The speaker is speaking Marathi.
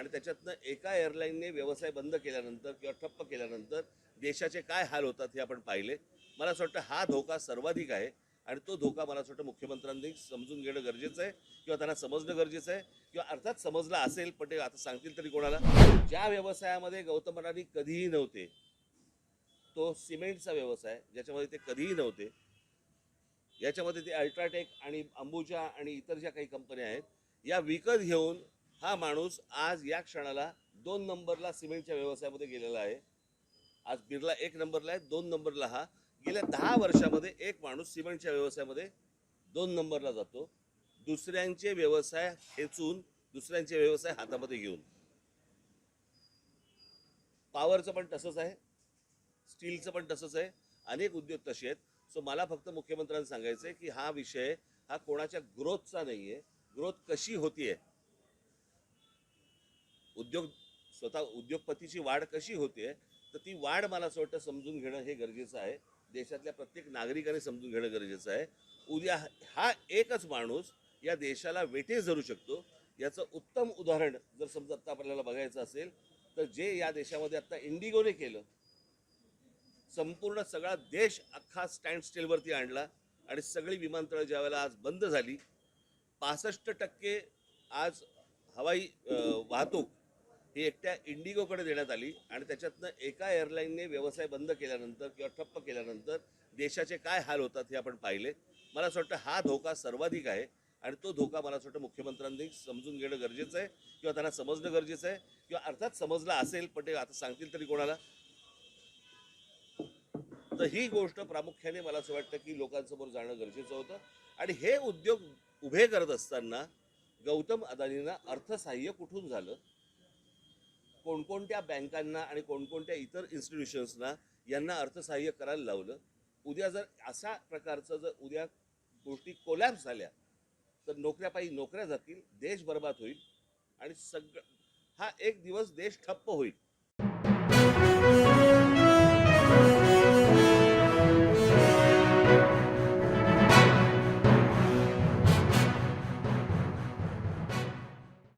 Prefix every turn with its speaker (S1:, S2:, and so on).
S1: आणि त्याच्यातनं एका एअरलाईनने व्यवसाय बंद केल्यानंतर किंवा ठप्प केल्यानंतर देशाचे काय हाल होतात हे आपण पाहिले. मला असं वाटतं हा धोका सर्वाधिक आहे आणि तो धोका मला असं वाटतं मुख्यमंत्र्यांनी समजून घेणं गरजेचं आहे किंवा त्यांना समजणं गरजेचं आहे किंवा अर्थात समजलं असेल पण ते आता सांगतील तरी कोणाला. ज्या व्यवसायामध्ये गौतम अडाणी कधीही नव्हते तो सिमेंटचा व्यवसाय ज्याच्यामध्ये ते कधीही नव्हते. याच्यामध्ये ते अल्ट्राटेक आणि अंबुजा आणि इतर ज्या काही कंपन्या आहेत या विकत घेऊन हा माणूस आज या क्षणाला दोन नंबरला सिमेंटच्या व्यवसायामध्ये गेलेला आहे. आज बिर्ला एक नंबरला आहे दोन नंबरला हा. गेल्या दहा वर्षामध्ये एक माणूस सिमेंटच्या व्यवसायामध्ये दोन नंबरला जातो. दुसऱ्यांचे व्यवसाय खेचून दुसऱ्यांचे व्यवसाय हातामध्ये घेऊन. पॉवरचं पण तसंच आहे. स्टीलचं पण तसंच आहे. अनेक उद्योग तसे आहेत. सो मला फक्त मुख्यमंत्र्यांना सांगायचं आहे की हा विषय हा कोणाच्या ग्रोथचा नाही आहे ग्रोथ कशी होती आहे उद्योग स्वतः उद्योगपतीची वाढ कशी होते तर ती वाढ मला असं वाटतं समजून घेणं हे गरजेचं आहे. देशातल्या प्रत्येक नागरिकाने समजून घेणं गरजेचं आहे. उद्या हा एकच माणूस या देशाला वेठे धरू शकतो. याचं उत्तम उदाहरण जर समजा आत्ता आपल्याला बघायचं असेल तर जे या देशामध्ये आत्ता इंडिगोने केलं संपूर्ण सगळा देश अख्खा स्टँड स्टीलवरती आणला आणि सगळी विमानतळं ज्यावेळेला आज बंद झाली पासष्ट टक्के आज हवाई वाहतूक ही एकट्या इंडिगोकडे देण्यात आली आणि त्याच्यातनं एका एअरलाईनने व्यवसाय बंद केल्यानंतर किंवा ठप्प केल्यानंतर देशाचे काय हाल होतात हे आपण पाहिले. मला असं वाटतं हा धोका सर्वाधिक आहे आणि तो धोका मला असं वाटतं मुख्यमंत्र्यांनी समजून घेणं गरजेचं आहे किंवा त्यांना समजणं गरजेचं आहे किंवा अर्थात समजलं असेल पण ते आता सांगतील तरी कोणाला. तर ही गोष्ट प्रामुख्याने मला असं वाटतं की लोकांसमोर जाणं गरजेचं होतं. आणि हे उद्योग उभे करत असताना गौतम अदानींना अर्थसहाय्य कुठून झालं? कोणकोणत्या बँकांना आणि कोणकोणत्या इतर इन्स्टिट्यूशन्सना यांना अर्थसहाय्य करायला लावलं? उद्या जर अशा प्रकारचं जर उद्या गोष्टी कोलॅप्स झाल्या तर नोकऱ्यापायी नोकऱ्या जातील देश बर्बाद होईल आणि सगळं हा एक दिवस देश ठप्प होईल.